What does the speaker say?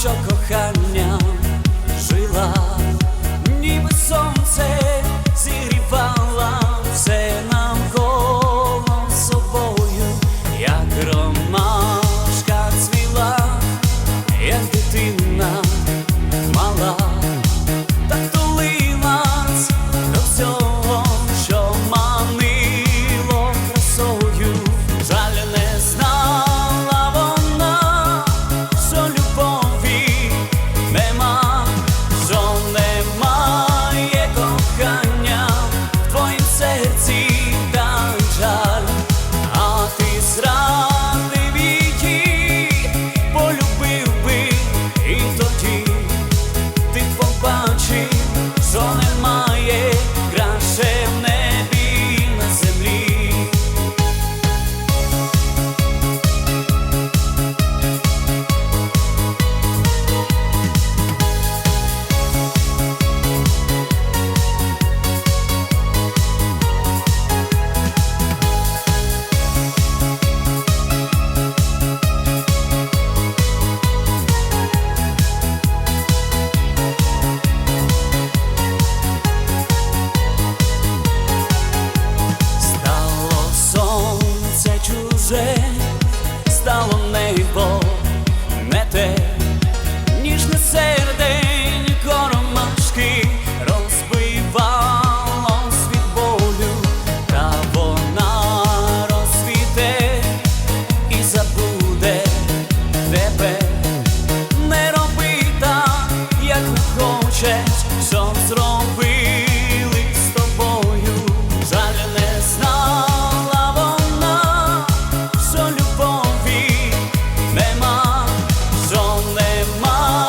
що кохання. Сяяло небо my